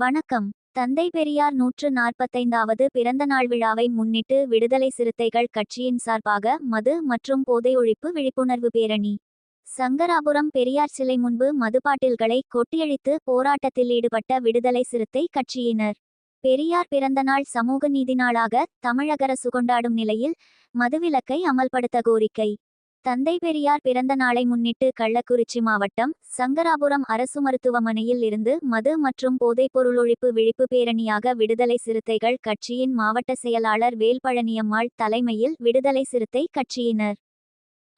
வணக்கம். தந்தை பெரியார் நூற்று நாற்பத்தைந்தாவது பிறந்த நாள் விழாவை முன்னிட்டு விடுதலை சிறுத்தைகள் கட்சியின் சார்பாக மது மற்றும் போதை ஒழிப்பு விழிப்புணர்வு பேரணி. சங்கராபுரம் பெரியார் சிலை முன்பு மதுபாட்டில்களை கொட்டியழித்து போராட்டத்தில் ஈடுபட்ட விடுதலை சிறுத்தை கட்சியினர். பெரியார் பிறந்தநாள் சமூக நீதி நாளாக தமிழகரசு கொண்டாடும் நிலையில் மதுவிலக்கை அமல்படுத்த கோரிக்கை. தந்தை பெரியார் பிறந்த நாளை முன்னிட்டு கள்ளக்குறிச்சி மாவட்டம் சங்கராபுரம் அரசு மருத்துவமனையில் இருந்து மது மற்றும் போதைப்பொருள் ஒழிப்பு விழிப்பு பேரணியாக விடுதலை சிறுத்தைகள் கட்சியின் மாவட்ட செயலாளர் வேல்பழனியம்மாள் தலைமையில் விடுதலை சிறுத்தை கட்சியினர்.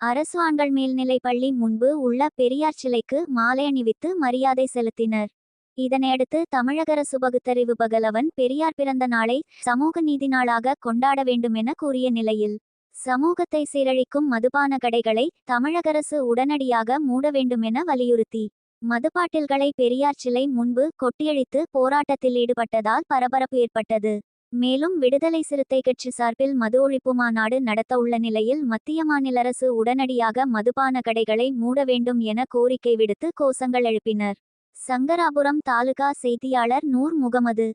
அரசு ஆண்கள் மேல்நிலைப் பள்ளி முன்பு உள்ள பெரியார் சிலைக்கு மாலை அணிவித்து மரியாதை செலுத்தினர். இதனையடுத்து தமிழக அரசு பகுத்தறிவு பகலவன் பெரியார் பிறந்த நாளை சமூக நீதி நாளாக கொண்டாட வேண்டும் என கூறிய நிலையில் சமூகத்தை சீரழிக்கும் மதுபான கடைகளை தமிழக அரசு உடனடியாக மூட வேண்டும் என வலியுறுத்தி. மதுபாட்டில்களை பெரியார் சிலை முன்பு கொட்டியழித்து போராட்டத்தில் ஈடுபட்டதால் பரபரப்பு ஏற்பட்டது. மேலும் விடுதலை சிறுத்தை கட்சி சார்பில் மது ஒழிப்பு மாநாடு நடத்த உள்ள நிலையில் மத்திய மாநில அரசு உடனடியாக மதுபான கடைகளை மூட வேண்டும் என கோரிக்கை விடுத்து கோஷங்கள் எழுப்பினர். சங்கராபுரம் தாலுகா செய்தியாளர் நூர் முகமது.